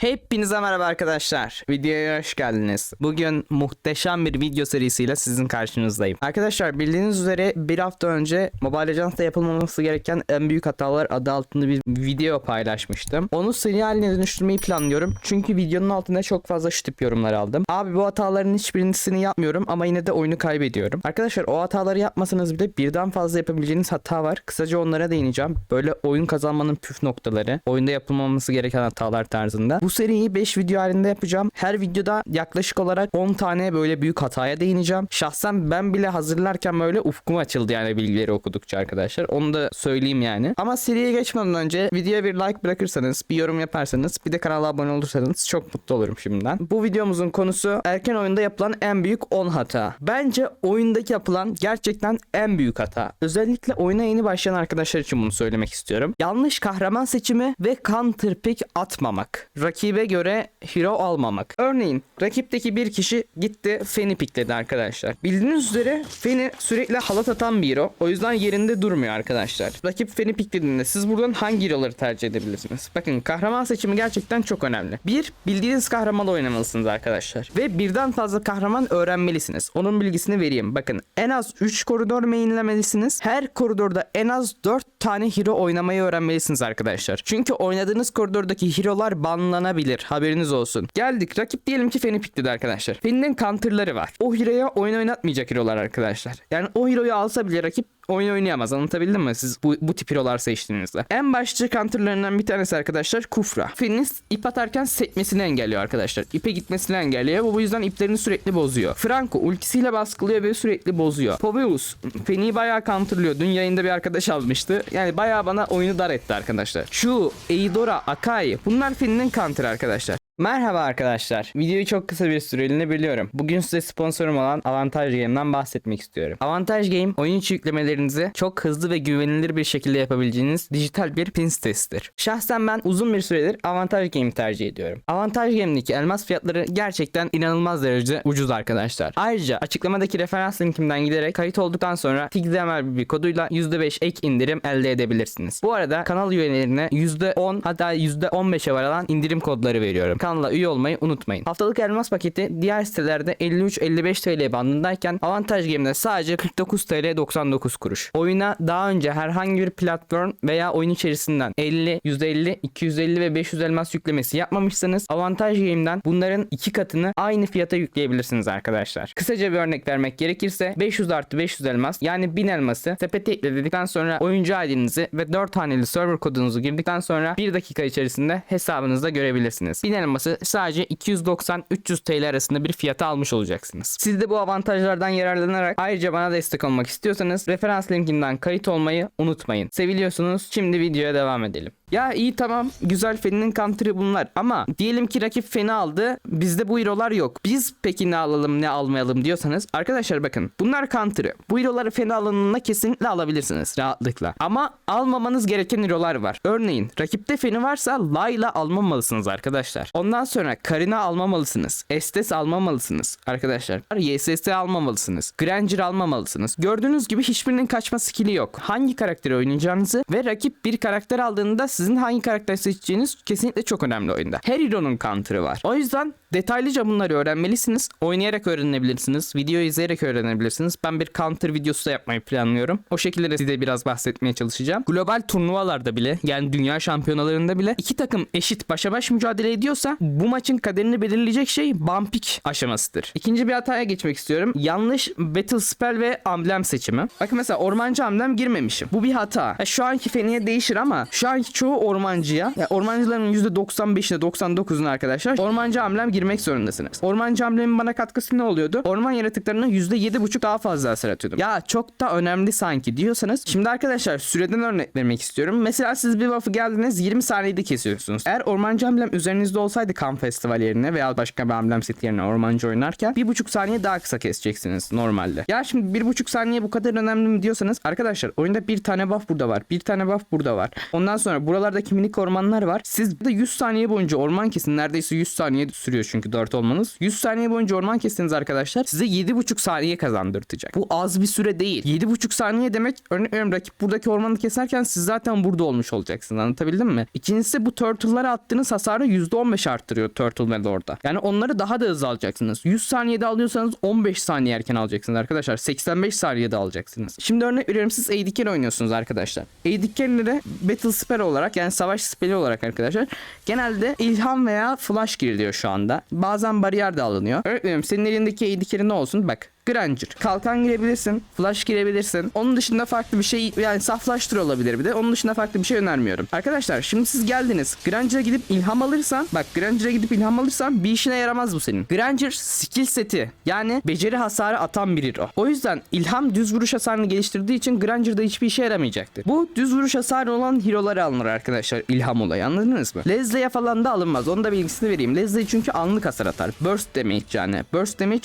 Hepinize merhaba arkadaşlar. Videoya hoş geldiniz. Bugün muhteşem bir video serisiyle sizin karşınızdayım. Arkadaşlar bildiğiniz üzere bir hafta önce Mobile Legends'ta yapılmaması gereken en büyük hatalar adı altında bir video paylaşmıştım. Onu seri haline dönüştürmeyi planlıyorum. Çünkü videonun altında çok fazla şu tip yorumlar aldım. Abi bu hataların hiçbirisini yapmıyorum ama yine de oyunu kaybediyorum. Arkadaşlar o hataları yapmasanız bile birden fazla yapabileceğiniz hata var. Kısaca onlara değineceğim. Böyle oyun kazanmanın püf noktaları, oyunda yapılmaması gereken hatalar tarzında. Bu seriyi 5 video halinde yapacağım. Her videoda yaklaşık olarak 10 tane böyle büyük hataya değineceğim. Şahsen ben bile hazırlarken böyle ufkum açıldı yani bilgileri okudukça arkadaşlar. Onu da söyleyeyim yani. Ama seriye geçmeden önce videoya bir like bırakırsanız, bir yorum yaparsanız, bir de kanala abone olursanız çok mutlu olurum şimdiden. Bu videomuzun konusu erken oyunda yapılan en büyük 10 hata. Bence oyundaki yapılan gerçekten en büyük hata. Özellikle oyuna yeni başlayan arkadaşlar için bunu söylemek istiyorum. Yanlış kahraman seçimi ve counter pick atmamak. Rakibe göre hero almamak. Örneğin rakipteki bir kişi gitti Feni pickledi arkadaşlar. Bildiğiniz üzere Feni sürekli halat atan bir hero. O yüzden yerinde durmuyor arkadaşlar. Rakip Feni picklediğinde siz buradan hangi hero'ları tercih edebilirsiniz? Bakın kahraman seçimi gerçekten çok önemli. Bir, bildiğiniz kahramanla oynamalısınız arkadaşlar. Ve birden fazla kahraman öğrenmelisiniz. Onun bilgisini vereyim. Bakın en az 3 koridor mainlemelisiniz. Her koridorda en az 4 tane hero oynamayı öğrenmelisiniz arkadaşlar. Çünkü oynadığınız koridordaki hero'lar banlanabilir. Haberiniz olsun. Geldik. Rakip diyelim ki Feni pickledi arkadaşlar. Feni'nin counter'ları var. O hero'ya oyun oynatmayacak hero'lar arkadaşlar. Yani o hero'yu alsa bile rakip oyun oynayamaz. Anlatabildim mi siz bu, bu tip hero'lar seçtiğinizde? En başlıca counterlarından bir tanesi arkadaşlar Kufra. Feniz ip atarken sekmesini engelliyor arkadaşlar. İpe gitmesini engelliyor. Bu bu yüzden iplerini sürekli bozuyor. Franco ultisiyle baskılıyor ve sürekli bozuyor. Poveus Feni'yi bayağı counterlıyor. Dün yayında bir arkadaş almıştı. Yani bayağı bana oyunu dar etti arkadaşlar. Şu Eidora, Akai bunlar Feni'nin counter arkadaşlar. Merhaba arkadaşlar. Videoyu çok kısa bir süreliğine biliyorum. Bugün size sponsorum olan Avantaj Game'den bahsetmek istiyorum. Avantaj Game oyun içi yüklemelerinizi çok hızlı ve güvenilir bir şekilde yapabileceğiniz dijital bir pin sitesidir. Şahsen ben uzun bir süredir Avantaj Game'i tercih ediyorum. Avantaj Game'deki elmas fiyatları gerçekten inanılmaz derece ucuz arkadaşlar. Ayrıca açıklamadaki referans linkimden giderek kayıt olduktan sonra TixDMR bir koduyla %5 ek indirim elde edebilirsiniz. Bu arada kanal üyelerine %10 hatta %15'e varan indirim kodları veriyorum. Kanala üye olmayı unutmayın. Haftalık elmas paketi diğer sitelerde 53-55 TL bandındayken Avantaj Game'de sadece 49 TL 99 kuruş. Oyuna daha önce herhangi bir platform veya oyun içerisinden 50, 150, 250 ve 500 elmas yüklemesi yapmamışsanız Avantaj Game'den bunların iki katını aynı fiyata yükleyebilirsiniz arkadaşlar. Kısaca bir örnek vermek gerekirse 500 artı 500 elmas yani 1000 elması sepete ekledikten sonra oyuncu ID'nizi ve 4 haneli server kodunuzu girdikten sonra 1 dakika içerisinde hesabınızda görebilirsiniz. 1000 elması sadece 290-300 TL arasında bir fiyata almış olacaksınız. Siz de bu avantajlardan yararlanarak ayrıca bana destek olmak istiyorsanız referans linkinden kayıt olmayı unutmayın. Seviliyorsunuz. Şimdi videoya devam edelim. Ya iyi tamam güzel Feni'nin counter'ı bunlar ama diyelim ki rakip Feni aldı bizde bu hero'lar yok. Biz peki ne alalım ne almayalım diyorsanız arkadaşlar bakın bunlar counter'ı. Bu hero'ları Feni alanına kesinlikle alabilirsiniz rahatlıkla. Ama almamanız gereken hero'lar var. Örneğin rakipte Feni varsa Layla almamalısınız arkadaşlar. Ondan sonra Karina almamalısınız. Estes almamalısınız arkadaşlar. YSS almamalısınız. Granger almamalısınız. Gördüğünüz gibi hiçbirinin kaçma skill'i yok. Hangi karakteri oynayacağınızı ve rakip bir karakter aldığında sizin hangi karakter seçeceğiniz kesinlikle çok önemli oyunda. Her hero'nun counter'ı var. O yüzden detaylıca bunları öğrenmelisiniz. Oynayarak öğrenebilirsiniz. Video izleyerek öğrenebilirsiniz. Ben bir counter videosu da yapmayı planlıyorum. O şekilde de size biraz bahsetmeye çalışacağım. Global turnuvalarda bile yani dünya şampiyonalarında bile iki takım eşit başa baş mücadele ediyorsa bu maçın kaderini belirleyecek şey bumpik aşamasıdır. İkinci bir hataya geçmek istiyorum. Yanlış battle spell ve amblem seçimi. Bakın mesela ormancı amblem girmemişim. Bu bir hata. Ya şu anki feniye değişir ama şu anki çoğu ormancıya ya ormancıların %95'ine 99'una arkadaşlar ormancı amblem girmek zorundasınız. Ormancı amblemin bana katkısı ne oluyordu? Orman yaratıklarına %7,5 daha fazla hasar atıyordum. Ya çok da önemli sanki diyorsanız şimdi arkadaşlar süreden örnek vermek istiyorum. Mesela siz bir buff'ı geldiniz 20 saniyede kesiyorsunuz. Eğer ormancı amblem üzerinizde olsaydı kan festival yerine veya başka bir amblem seti yerine ormancı oynarken 1,5 saniye daha kısa keseceksiniz normalde. Ya şimdi 1,5 saniye bu kadar önemli mi diyorsanız arkadaşlar oyunda bir tane buff burada var. Bir tane buff burada var. Ondan sonra buralar şuralardaki minik ormanlar var. Siz de 100 saniye boyunca orman kesin. Neredeyse 100 saniye sürüyor çünkü 4 olmanız. 100 saniye boyunca orman kestiniz arkadaşlar. Size 7,5 saniye kazandırtacak. Bu az bir süre değil. 7,5 saniye demek veriyorum rakip buradaki ormanı keserken siz zaten burada olmuş olacaksınız. Anlatabildim mi? İkincisi bu turtle'lara attığınız hasarı %15 arttırıyor turtle ve orada. Yani onları daha da hızlı alacaksınız. 100 saniyede alıyorsanız 15 saniye erken alacaksınız arkadaşlar. 85 saniyede alacaksınız. Şimdi örnek veriyorum siz AD oynuyorsunuz arkadaşlar. AD carry'lere battle spell olarak yani savaş speli olarak arkadaşlar genelde ilham veya flash giriliyor şu anda. Bazen bariyer de alınıyor. Örnek veriyorum senin elindeki AD ne olsun? Bak Granger. Kalkan girebilirsin. Flash girebilirsin. Onun dışında farklı bir şey yani saflaştır olabilir bir de. Onun dışında farklı bir şey önermiyorum. Arkadaşlar şimdi siz geldiniz. Granger'a gidip ilham alırsan bak Granger'a gidip ilham alırsan bir işine yaramaz bu senin. Granger skill seti yani beceri hasarı atan bir hero. O yüzden ilham düz vuruş hasarını geliştirdiği için Granger'da hiçbir işe yaramayacaktır. Bu düz vuruş hasarı olan hero'ları alınır arkadaşlar ilham olayı anladınız mı? Leslie'ye falan da alınmaz. Onun da bilgisini vereyim. Leslie çünkü anlık hasar atar. Burst damage yani. Burst damage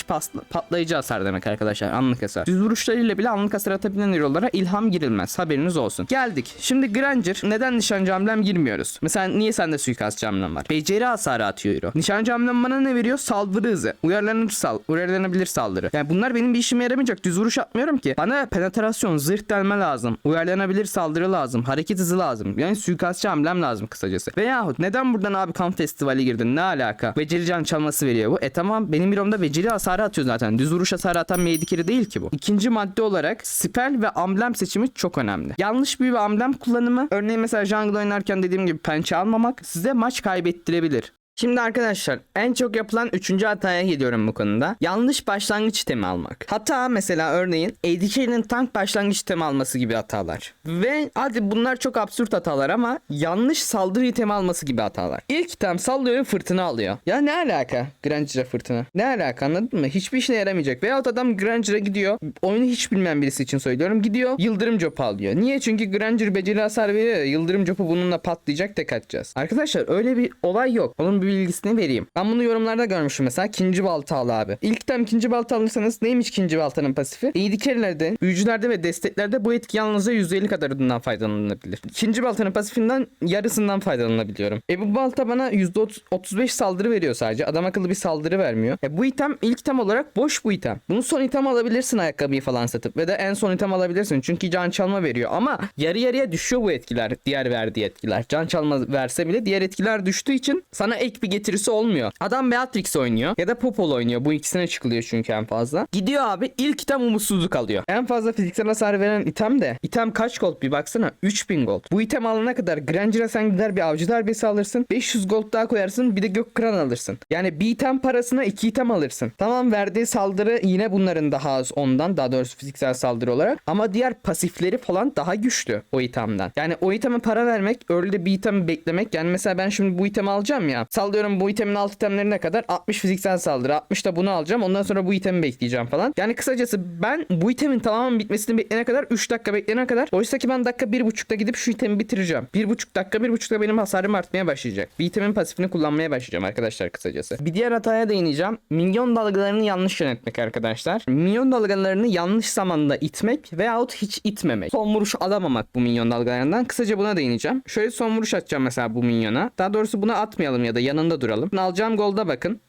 patlayıcı hasar demek arkadaşlar. Anlık hasar. Düz vuruşlarıyla bile anlık hasar atabilen hero'lara ilham girilmez. Haberiniz olsun. Geldik. Şimdi Granger neden nişancı hamlem girmiyoruz? Mesela niye sende suikastçı hamlem var? Beceri hasarı atıyor hero. Nişancı hamlem bana ne veriyor? Saldırı hızı. Uyarlanır sal uyarlanabilir saldırı. Yani bunlar benim bir işime yaramayacak. Düz vuruş atmıyorum ki. Bana penetrasyon, zırh delme lazım. Uyarlanabilir saldırı lazım. Hareket hızı lazım. Yani suikastçı hamlem lazım kısacası. Veyahut neden buradan abi kamp festivali girdin? Ne alaka? Beceri can çalması veriyor bu. E tamam benim biromda beceri hasarı atıyor zaten. Düz vuruş hasarı atan bir dikeri değil ki bu. İkinci madde olarak spell ve amblem seçimi çok önemli. Yanlış bir amblem kullanımı örneğin mesela jungle oynarken dediğim gibi pençe almamak size maç kaybettirebilir. Şimdi arkadaşlar en çok yapılan üçüncü hataya gidiyorum bu konuda. Yanlış başlangıç itemi almak. Hata mesela örneğin ADC'nin tank başlangıç itemi alması gibi hatalar. Ve hadi bunlar çok absürt hatalar ama yanlış saldırı itemi alması gibi hatalar. İlk item sallıyor fırtına alıyor. Ya ne alaka Granger'a fırtına? Ne alaka anladın mı? Hiçbir işine yaramayacak. Veyahut adam Granger'a gidiyor. Oyunu hiç bilmeyen birisi için söylüyorum. Gidiyor yıldırım copu alıyor. Niye? Çünkü Granger beceri hasar veriyor. Yıldırım copu bununla patlayacak tek atacağız. Arkadaşlar öyle bir olay yok. Onun bir bilgisini vereyim. Ben bunu yorumlarda görmüşüm mesela. ikinci balta al abi. İlk item ikinci balta alırsanız neymiş ikinci baltanın pasifi? İyi carry'lerde, büyücülerde ve desteklerde bu etki yalnızca %50 kadarından faydalanılabilir. İkinci baltanın pasifinden yarısından faydalanabiliyorum. E bu balta bana %35 saldırı veriyor sadece. Adam akıllı bir saldırı vermiyor. E bu item ilk item olarak boş bu item. Bunu son item alabilirsin ayakkabıyı falan satıp ve de en son item alabilirsin. Çünkü can çalma veriyor ama yarı yarıya düşüyor bu etkiler. Diğer verdiği etkiler. Can çalma verse bile diğer etkiler düştüğü için sana ek bir getirisi olmuyor. Adam Beatrix oynuyor ya da Popol oynuyor. Bu ikisine çıkılıyor çünkü en fazla. Gidiyor abi ilk item umutsuzluk alıyor. En fazla fiziksel hasar veren item de item kaç gold bir baksana 3000 gold. Bu item alana kadar Granger'a sen gider bir avcı darbesi alırsın. 500 gold daha koyarsın bir de gök kıran alırsın. Yani bir item parasına iki item alırsın. Tamam verdiği saldırı yine bunların daha az ondan daha doğrusu fiziksel saldırı olarak ama diğer pasifleri falan daha güçlü o itemden. Yani o iteme para vermek öyle bir itemi beklemek yani mesela ben şimdi bu itemi alacağım ya sallıyorum bu itemin alt itemlerine kadar 60 fiziksel saldırı 60 da bunu alacağım ondan sonra bu itemi bekleyeceğim falan. Yani kısacası ben bu itemin tamamen bitmesini bekleyene kadar 3 dakika bekleyene kadar oysa ki ben dakika 1.5'da gidip şu itemi bitireceğim. 1.5 dakika 1.5 dakika benim hasarım artmaya başlayacak. Bir itemin pasifini kullanmaya başlayacağım arkadaşlar kısacası. Bir diğer hataya değineceğim. Minyon dalgalarını yanlış yönetmek arkadaşlar. Minyon dalgalarını yanlış zamanda itmek veyahut hiç itmemek. Son vuruş alamamak bu minyon dalgalarından. Kısaca buna değineceğim. Şöyle son vuruş atacağım mesela bu minyona. Daha doğrusu bunu atmayalım ya da yanında duralım. Alacağım golda bakın.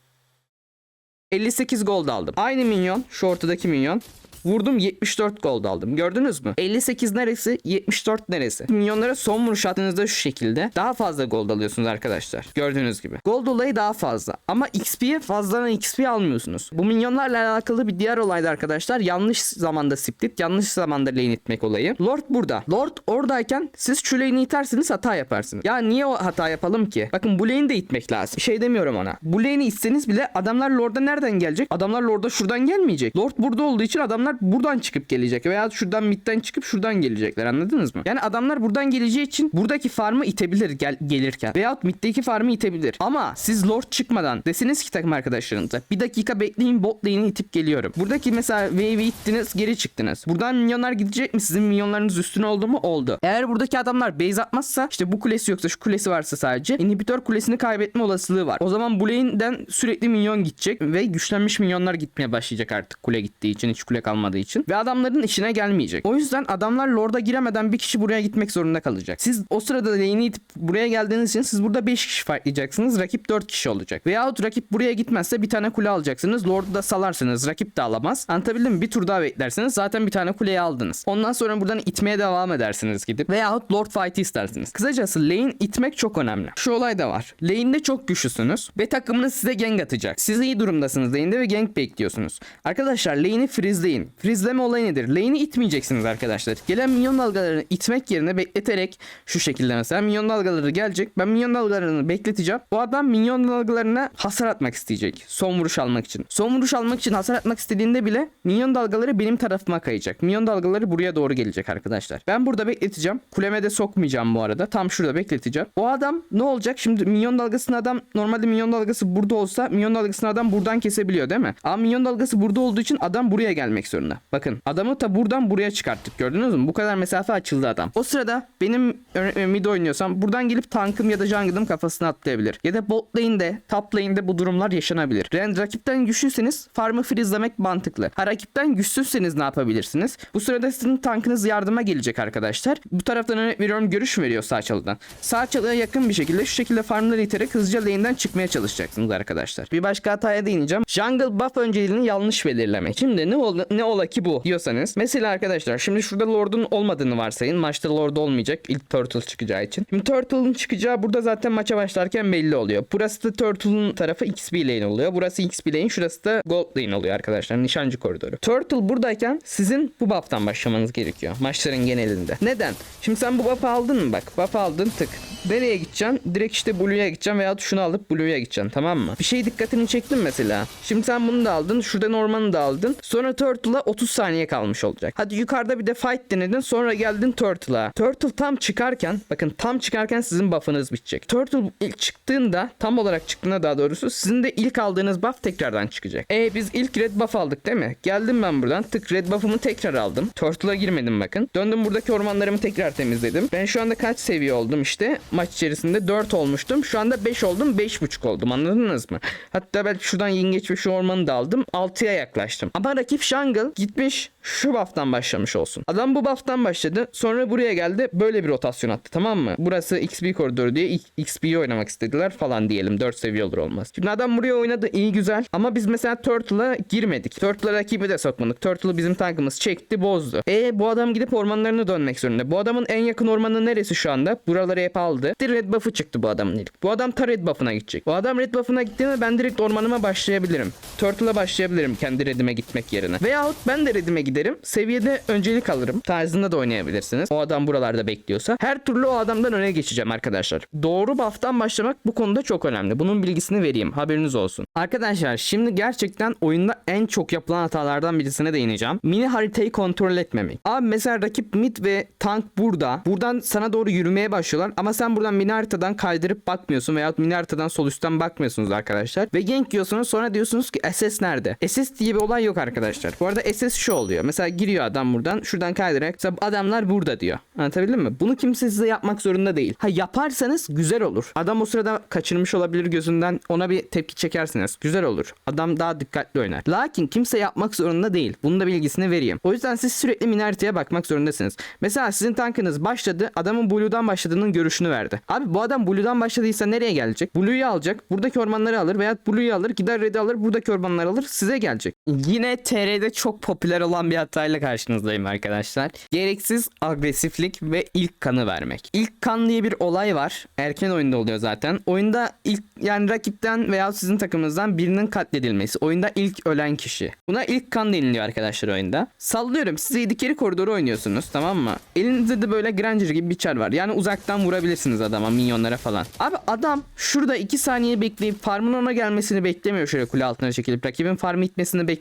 58 gold aldım. Aynı minyon, şu ortadaki minyon. Vurdum 74 gold aldım. Gördünüz mü? 58 neresi? 74 neresi? Minyonlara son vuruş attığınızda şu şekilde daha fazla gold alıyorsunuz arkadaşlar. Gördüğünüz gibi. Gold olayı daha fazla. Ama XP'ye fazladan XP almıyorsunuz. Bu minyonlarla alakalı bir diğer olay da arkadaşlar yanlış zamanda split, yanlış zamanda lane itmek olayı. Lord burada. Lord oradayken siz şu lane'i itersiniz hata yaparsınız. Ya niye o hata yapalım ki? Bakın bu lane'i de itmek lazım. Şey demiyorum ona. Bu lane'i itseniz bile adamlar Lord'a nereden gelecek? Adamlar Lord'a şuradan gelmeyecek. Lord burada olduğu için adamlar buradan çıkıp gelecek veya şuradan midden çıkıp şuradan gelecekler anladınız mı? Yani adamlar buradan geleceği için buradaki farmı itebilir gel gelirken veyahut middeki farmı itebilir. Ama siz Lord çıkmadan desiniz ki takım arkadaşlarınıza bir dakika bekleyin bot lane'i itip geliyorum. Buradaki mesela wave'i ittiniz geri çıktınız. Buradan minyonlar gidecek mi? Sizin minyonlarınız üstüne oldu mu? Oldu. Eğer buradaki adamlar base atmazsa işte bu kulesi yoksa şu kulesi varsa sadece inhibitör kulesini kaybetme olasılığı var. O zaman bu lane'den sürekli minyon gidecek ve güçlenmiş minyonlar gitmeye başlayacak artık kule gittiği için hiç kule kalmadı kalmadığı için ve adamların işine gelmeyecek. O yüzden adamlar Lord'a giremeden bir kişi buraya gitmek zorunda kalacak. Siz o sırada lane'i itip buraya geldiğiniz için siz burada 5 kişi fightlayacaksınız. Rakip 4 kişi olacak. Veyahut rakip buraya gitmezse bir tane kule alacaksınız. Lord'u da salarsınız. Rakip de alamaz. Anlatabildim mi? Bir tur daha beklersiniz. Zaten bir tane kuleyi aldınız. Ondan sonra buradan itmeye devam edersiniz gidip. Veyahut Lord fight'i istersiniz. Kısacası lane itmek çok önemli. Şu olay da var. Lane'de çok güçlüsünüz ve takımınız size gank atacak. Siz iyi durumdasınız lane'de ve gank bekliyorsunuz. Arkadaşlar lane'i freezeleyin. Freezeleme olayı nedir? Lane'i itmeyeceksiniz arkadaşlar. Gelen minyon dalgalarını itmek yerine bekleterek şu şekilde mesela minyon dalgaları gelecek. Ben minyon dalgalarını bekleteceğim. Bu adam minyon dalgalarına hasar atmak isteyecek. Son vuruş almak için. Son vuruş almak için hasar atmak istediğinde bile minyon dalgaları benim tarafıma kayacak. Minyon dalgaları buraya doğru gelecek arkadaşlar. Ben burada bekleteceğim. Kuleme de sokmayacağım bu arada. Tam şurada bekleteceğim. O adam ne olacak? Şimdi minyon dalgasını adam normalde minyon dalgası burada olsa minyon dalgasını adam buradan kesebiliyor değil mi? Ama minyon dalgası burada olduğu için adam buraya gelmek zorunda. Bakın adamı ta buradan buraya çıkarttık gördünüz mü? Bu kadar mesafe açıldı adam. O sırada benim ö- mid oynuyorsam buradan gelip tankım ya da jungle'ım kafasına atlayabilir. Ya da bot lane'de top lane'de bu durumlar yaşanabilir. Yani rakipten güçlüyseniz farmı freezelemek mantıklı. Ha rakipten güçsüzseniz ne yapabilirsiniz? Bu sırada sizin tankınız yardıma gelecek arkadaşlar. Bu taraftan örnek veriyorum görüş veriyor sağ çalıdan. Sağ çalıya yakın bir şekilde şu şekilde farmları iterek hızlıca lane'den çıkmaya çalışacaksınız arkadaşlar. Bir başka hataya değineceğim. Jungle buff önceliğini yanlış belirlemek. Şimdi ne ola, ne ola ki bu diyorsanız. Mesela arkadaşlar şimdi şurada Lord'un olmadığını varsayın. Maçta Lord olmayacak ilk Turtle çıkacağı için. Şimdi Turtle'ın çıkacağı burada zaten maça başlarken belli oluyor. Burası da Turtle'ın tarafı XP lane oluyor. Burası XP lane şurası da Gold lane oluyor arkadaşlar. Nişancı koridoru. Turtle buradayken sizin bu buff'tan başlamanız gerekiyor. Maçların genelinde. Neden? Şimdi sen bu buff'ı aldın mı bak. Buff aldın tık. Nereye gideceksin? Direkt işte Blue'ya gideceksin veya şunu alıp Blue'ya gideceksin tamam mı? Bir şey dikkatini çektin mesela. Şimdi sen bunu da aldın. Şuradan ormanı da aldın. Sonra Turtle'a 30 saniye kalmış olacak. Hadi yukarıda bir de fight denedin. Sonra geldin Turtle'a. Turtle tam çıkarken bakın tam çıkarken sizin buff'ınız bitecek. Turtle ilk çıktığında tam olarak çıktığında daha doğrusu sizin de ilk aldığınız buff tekrardan çıkacak. E biz ilk red buff aldık değil mi? Geldim ben buradan tık red buff'ımı tekrar aldım. Turtle'a girmedim bakın. Döndüm buradaki ormanlarımı tekrar temizledim. Ben şu anda kaç seviye oldum işte? Maç içerisinde 4 olmuştum. Şu anda 5 oldum 5.5 oldum anladınız mı? Hatta ben şuradan yengeç ve şu ormanı da aldım. 6'ya yaklaştım. Ama rakip Jungle gitmiş şu buff'tan başlamış olsun. Adam bu buff'tan başladı. Sonra buraya geldi. Böyle bir rotasyon attı tamam mı? Burası XP koridoru diye XP'yi oynamak istediler falan diyelim. 4 seviye olur olmaz. Şimdi adam buraya oynadı iyi güzel. Ama biz mesela Turtle'a girmedik. Turtle'a rakibi de sokmadık. Turtle'ı bizim tankımız çekti bozdu. E bu adam gidip ormanlarına dönmek zorunda. Bu adamın en yakın ormanı neresi şu anda? Buraları hep aldı. Bir red buff'ı çıktı bu adamın ilk. Bu adam ta red buff'ına gidecek. Bu adam red buff'ına gittiğinde ben direkt ormanıma başlayabilirim. Turtle'a başlayabilirim kendi redime gitmek yerine. Veyahut ben de redime giderim. Seviyede öncelik alırım. Tarzında da oynayabilirsiniz. O adam buralarda bekliyorsa. Her türlü o adamdan öne geçeceğim arkadaşlar. Doğru buff'tan başlamak bu konuda çok önemli. Bunun bilgisini vereyim. Haberiniz olsun. Arkadaşlar şimdi gerçekten oyunda en çok yapılan hatalardan birisine değineceğim. Mini haritayı kontrol etmemek. Abi mesela rakip mid ve tank burada. Buradan sana doğru yürümeye başlıyorlar ama sen buradan mini haritadan kaydırıp bakmıyorsun veya mini haritadan sol üstten bakmıyorsunuz arkadaşlar. Ve gank yiyorsunuz sonra diyorsunuz ki SS nerede? SS diye bir olay yok arkadaşlar. Bu arada SS şu oluyor. Mesela giriyor adam buradan şuradan kaydırarak mesela adamlar burada diyor. Anlatabildim mi? Bunu kimse size yapmak zorunda değil. Ha yaparsanız güzel olur. Adam o sırada kaçırmış olabilir gözünden ona bir tepki çekersiniz. Güzel olur. Adam daha dikkatli oynar. Lakin kimse yapmak zorunda değil. Bunun da bilgisini vereyim. O yüzden siz sürekli mini haritaya bakmak zorundasınız. Mesela sizin tankınız başladı. Adamın Blue'dan başladığının görüşünü verdi. Abi bu adam Blue'dan başladıysa nereye gelecek? Blue'yu alacak. Buradaki ormanları alır veya Blue'yu alır. Gider Red'i alır. Buradaki ormanları alır. Size gelecek. Yine TR'de çok popüler olan bir hatayla karşınızdayım arkadaşlar. Gereksiz agresiflik ve ilk kanı vermek. İlk kan diye bir olay var. Erken oyunda oluyor zaten. Oyunda ilk yani rakipten veya sizin takımınızdan birinin katledilmesi. Oyunda ilk ölen kişi. Buna ilk kan deniliyor arkadaşlar oyunda. Sallıyorum siz 7 kere koridoru oynuyorsunuz tamam mı? Elinizde de böyle Granger gibi bir çar var. Yani uzaktan vurabilirsiniz adama minyonlara falan. Abi adam şurada 2 saniye bekleyip farmın ona gelmesini beklemiyor şöyle kule altına çekilip. Rakibin farmı itmesini beklemiyor.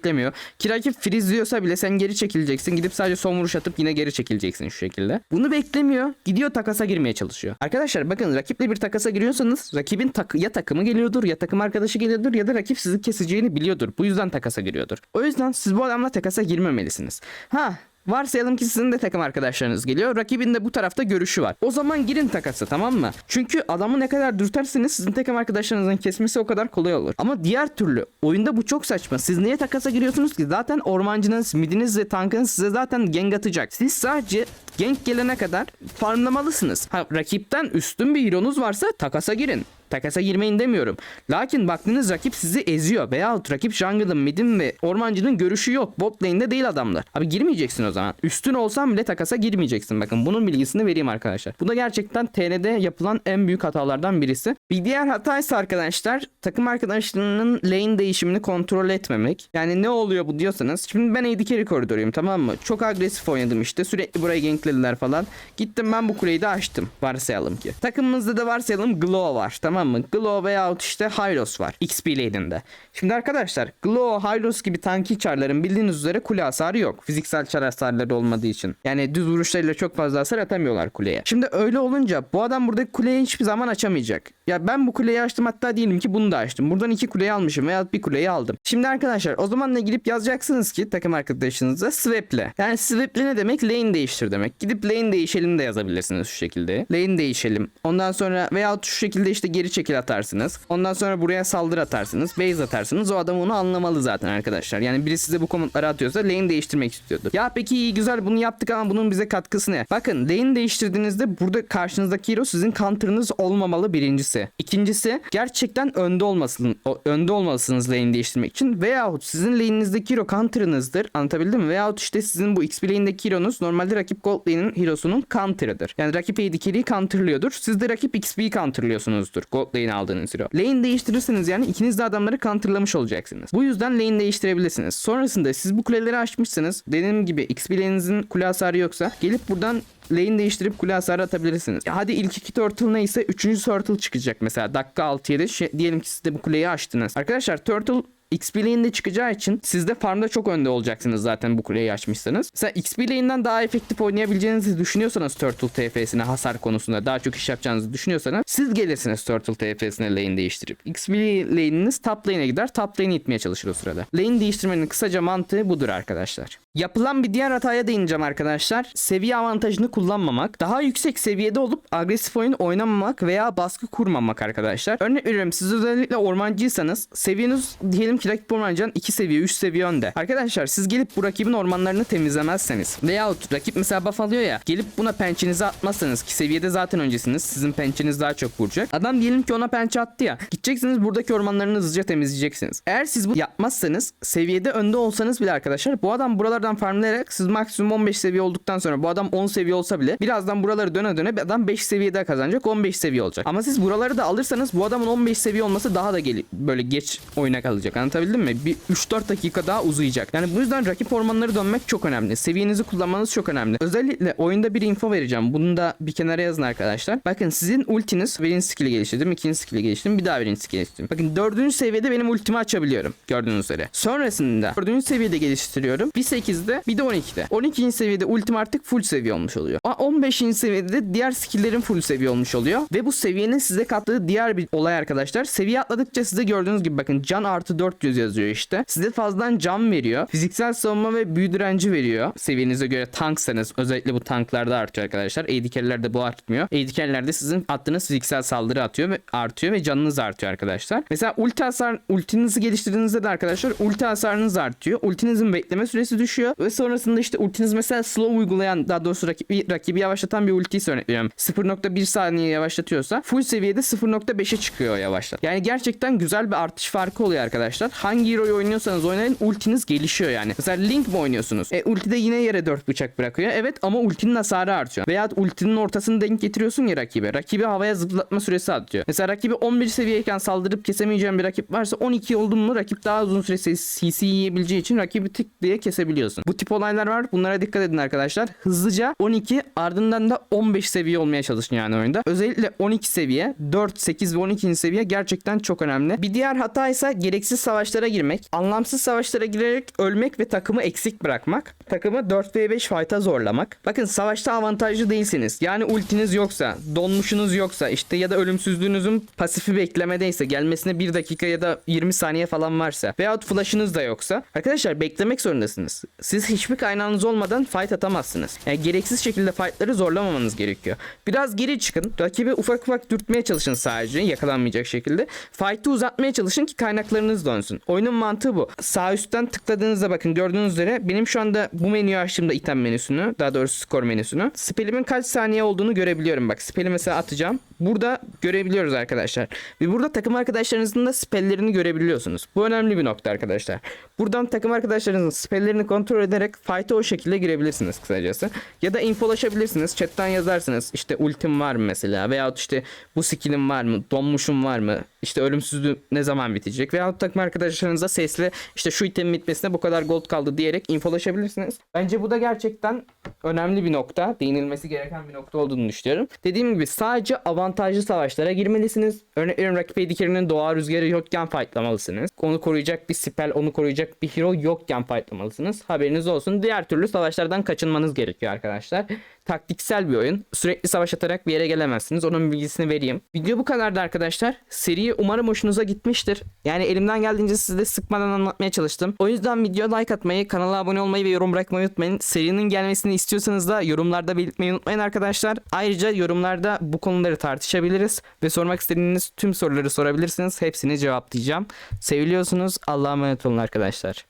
Ki rakip freeze bile sen geri çekileceksin. Gidip sadece son vuruş atıp yine geri çekileceksin şu şekilde. Bunu beklemiyor. Gidiyor takasa girmeye çalışıyor. Arkadaşlar bakın rakiple bir takasa giriyorsanız rakibin tak ya takımı geliyordur ya takım arkadaşı geliyordur ya da rakip sizi keseceğini biliyordur. Bu yüzden takasa giriyordur. O yüzden siz bu adamla takasa girmemelisiniz. Ha Varsayalım ki sizin de takım arkadaşlarınız geliyor. Rakibin de bu tarafta görüşü var. O zaman girin takası tamam mı? Çünkü adamı ne kadar dürterseniz sizin takım arkadaşlarınızın kesmesi o kadar kolay olur. Ama diğer türlü oyunda bu çok saçma. Siz niye takasa giriyorsunuz ki? Zaten ormancınız, midiniz ve tankınız size zaten gank atacak. Siz sadece gank gelene kadar farmlamalısınız. Ha, rakipten üstün bir hero'nuz varsa takasa girin. Takasa girmeyin demiyorum. Lakin baktığınız rakip sizi eziyor veyahut rakip jungle'ın, midin ve ormancının görüşü yok. Bot lane'de değil adamlar. Abi girmeyeceksin o zaman. Üstün olsan bile takasa girmeyeceksin. Bakın bunun bilgisini vereyim arkadaşlar. Bu da gerçekten TN'de yapılan en büyük hatalardan birisi. Bir diğer hata ise arkadaşlar takım arkadaşlarının lane değişimini kontrol etmemek. Yani ne oluyor bu diyorsanız. Şimdi ben AD carry koridoruyum tamam mı? Çok agresif oynadım işte. Sürekli buraya ganklediler falan. Gittim ben bu kuleyi de açtım. Varsayalım ki. Takımımızda da varsayalım Glow var tamam mı? Glow veyahut işte Hylos var. XP lane'inde. Şimdi arkadaşlar Glow, Hylos gibi tanki çarların bildiğiniz üzere kule hasarı yok. Fiziksel çar hasarları olmadığı için. Yani düz vuruşlarıyla çok fazla hasar atamıyorlar kuleye. Şimdi öyle olunca bu adam buradaki kuleyi hiçbir zaman açamayacak. Ya ben bu kuleyi açtım hatta diyelim ki bunu da açtım. Buradan iki kuleyi almışım veya bir kuleyi aldım. Şimdi arkadaşlar o zaman ne gidip yazacaksınız ki takım arkadaşınıza swap'le. Yani swap'le ne demek? Lane değiştir demek. Gidip lane değişelim de yazabilirsiniz şu şekilde. Lane değişelim. Ondan sonra veyahut şu şekilde işte geri çekil atarsınız. Ondan sonra buraya saldır atarsınız. Base atarsınız. O adam onu anlamalı zaten arkadaşlar. Yani biri size bu komutları atıyorsa lane değiştirmek istiyordur. Ya peki iyi güzel bunu yaptık ama bunun bize katkısı ne? Bakın lane değiştirdiğinizde burada karşınızdaki hero sizin counter'ınız olmamalı birincisi. İkincisi gerçekten önde olmasın, önde olmalısınız lane değiştirmek için. Veyahut sizin lane'inizdeki hero counter'ınızdır. Anlatabildim mi? Veyahut işte sizin bu XP lane'deki hero'nuz normalde rakip gold lane'in hero'sunun counter'ıdır. Yani rakip AD carry'i counter'lıyordur. Siz de rakip XP'yi counter'lıyorsunuzdur. Gold lane aldığınız hero. Lane değiştirirseniz yani ikiniz de adamları counter'lamış olacaksınız. Bu yüzden lane değiştirebilirsiniz. Sonrasında siz bu kuleleri açmışsınız. Dediğim gibi XP lane'inizin kule hasarı yoksa gelip buradan lane değiştirip kule hasarı atabilirsiniz. Ya hadi ilk iki turtle neyse üçüncü turtle çıkacak mesela dakika 6-7 şey, diyelim ki siz de bu kuleyi açtınız. Arkadaşlar turtle XP lane'de çıkacağı için siz de farmda çok önde olacaksınız zaten bu kuleyi açmışsanız. Mesela XP lane'den daha efektif oynayabileceğinizi düşünüyorsanız Turtle TF'sine hasar konusunda daha çok iş yapacağınızı düşünüyorsanız siz gelirsiniz Turtle TF'sine lane değiştirip. XP lane'iniz top lane'e gider top lane'i itmeye çalışır o sırada. Lane değiştirmenin kısaca mantığı budur arkadaşlar. Yapılan bir diğer hataya değineceğim arkadaşlar. Seviye avantajını kullanmamak. Daha yüksek seviyede olup agresif oyun oynamamak veya baskı kurmamak arkadaşlar. Örnek veriyorum siz özellikle ormancıysanız seviyeniz diyelim ki rakip ormancıdan 2 seviye 3 seviye önde. Arkadaşlar siz gelip bu rakibin ormanlarını temizlemezseniz veyahut rakip mesela buff alıyor ya gelip buna pençenizi atmazsanız ki seviyede zaten öncesiniz sizin pençeniz daha çok vuracak. Adam diyelim ki ona pençe attı ya gideceksiniz buradaki ormanlarını hızlıca temizleyeceksiniz. Eğer siz bu yapmazsanız seviyede önde olsanız bile arkadaşlar bu adam buralardan farmlayarak siz maksimum 15 seviye olduktan sonra bu adam 10 seviye olsa bile birazdan buraları döne döne bir adam 5 seviyede kazanacak 15 seviye olacak. Ama siz buraları da alırsanız bu adamın 15 seviye olması daha da gel böyle geç oyuna kalacak. Anlatabildim mi? Bir 3-4 dakika daha uzayacak. Yani bu yüzden rakip ormanları dönmek çok önemli. Seviyenizi kullanmanız çok önemli. Özellikle oyunda bir info vereceğim. Bunu da bir kenara yazın arkadaşlar. Bakın sizin ultiniz birinci skill'i geliştirdim. ikinci skill'i geliştirdim. Bir daha birinci skill'i geliştirdim. Bakın dördüncü seviyede benim ultimi açabiliyorum. Gördüğünüz üzere. Sonrasında dördüncü seviyede geliştiriyorum. Bir 8'de bir de 12'de. 12. seviyede ultim artık full seviye olmuş oluyor. Ama 15. seviyede de diğer skill'lerin full seviye olmuş oluyor. Ve bu seviyenin size kattığı diğer bir olay arkadaşlar. Seviye atladıkça size gördüğünüz gibi bakın can artı 400 yazıyor işte. Size fazladan can veriyor. Fiziksel savunma ve büyü direnci veriyor. Seviyenize göre tanksanız özellikle bu tanklarda artıyor arkadaşlar. AD carry'lerde bu artmıyor. AD carry'lerde sizin attığınız fiziksel saldırı atıyor ve artıyor ve canınız artıyor arkadaşlar. Mesela ulti hasar ultinizi geliştirdiğinizde de arkadaşlar ulti hasarınız artıyor. Ultinizin bekleme süresi düşüyor ve sonrasında işte ultiniz mesela slow uygulayan daha doğrusu rakibi, rakibi yavaşlatan bir ultiyse örnek veriyorum. 0.1 saniye yavaşlatıyorsa full seviyede 0.5'e çıkıyor yavaşlat. Yani gerçekten güzel bir artış farkı oluyor arkadaşlar. Hangi hero'yu oynuyorsanız oynayın ultiniz gelişiyor yani. Mesela Link mi oynuyorsunuz? E ultide yine yere 4 bıçak bırakıyor. Evet ama ultinin hasarı artıyor. Veya ultinin ortasını denk getiriyorsun ya rakibe. Rakibi havaya zıplatma süresi artıyor. Mesela rakibi 11 seviyeyken saldırıp kesemeyeceğin bir rakip varsa 12 oldun mu rakip daha uzun süre CC yiyebileceği için rakibi tık diye kesebiliyorsun. Bu tip olaylar var. Bunlara dikkat edin arkadaşlar. Hızlıca 12 ardından da 15 seviye olmaya çalışın yani oyunda. Özellikle 12 seviye, 4, 8 ve 12. seviye gerçekten çok önemli. Bir diğer hata ise gereksiz savaşlara girmek. Anlamsız savaşlara girerek ölmek ve takımı eksik bırakmak. Takımı 4v5 fight'a zorlamak. Bakın savaşta avantajlı değilsiniz. Yani ultiniz yoksa, donmuşunuz yoksa işte ya da ölümsüzlüğünüzün pasifi beklemedeyse gelmesine 1 dakika ya da 20 saniye falan varsa veyahut flash'ınız da yoksa arkadaşlar beklemek zorundasınız. siz hiçbir kaynağınız olmadan fight atamazsınız. Yani gereksiz şekilde fightları zorlamamanız gerekiyor. Biraz geri çıkın. Rakibi ufak ufak dürtmeye çalışın sadece yakalanmayacak şekilde. Fight'ı uzatmaya çalışın ki kaynaklarınız dönsün. Oyunun mantığı bu. Sağ üstten tıkladığınızda bakın gördüğünüz üzere benim şu anda bu menüyü açtığımda item menüsünü daha doğrusu skor menüsünü. Spellimin kaç saniye olduğunu görebiliyorum. Bak spell'i mesela atacağım. Burada görebiliyoruz arkadaşlar. Ve burada takım arkadaşlarınızın da spelllerini görebiliyorsunuz. Bu önemli bir nokta arkadaşlar. Buradan takım arkadaşlarınızın spelllerini kontrol ederek fight'a o şekilde girebilirsiniz kısacası. Ya da infolaşabilirsiniz. Chat'ten yazarsınız. İşte ultim var mı mesela veyahut işte bu skill'im var mı? Donmuşum var mı? İşte ölümsüzlüğü ne zaman bitecek? Veyahut takım arkadaşlarınıza sesli işte şu itemin bitmesine bu kadar gold kaldı diyerek infolaşabilirsiniz. Bence bu da gerçekten önemli bir nokta. Değinilmesi gereken bir nokta olduğunu düşünüyorum. Dediğim gibi sadece avantajlı savaşlara girmelisiniz. Örneğin rakip AD doğa rüzgarı yokken fightlamalısınız. Onu koruyacak bir spell, onu koruyacak bir hero yokken fightlamalısınız. Haberiniz olsun. Diğer türlü savaşlardan kaçınmanız gerekiyor arkadaşlar. Taktiksel bir oyun. Sürekli savaş atarak bir yere gelemezsiniz. Onun bilgisini vereyim. Video bu kadardı arkadaşlar. Seri umarım hoşunuza gitmiştir. Yani elimden geldiğince size sıkmadan anlatmaya çalıştım. O yüzden videoya like atmayı, kanala abone olmayı ve yorum bırakmayı unutmayın. Serinin gelmesini istiyorsanız da yorumlarda belirtmeyi unutmayın arkadaşlar. Ayrıca yorumlarda bu konuları tartışabiliriz ve sormak istediğiniz tüm soruları sorabilirsiniz. Hepsini cevaplayacağım. Seviliyorsunuz. Allah'a emanet olun arkadaşlar.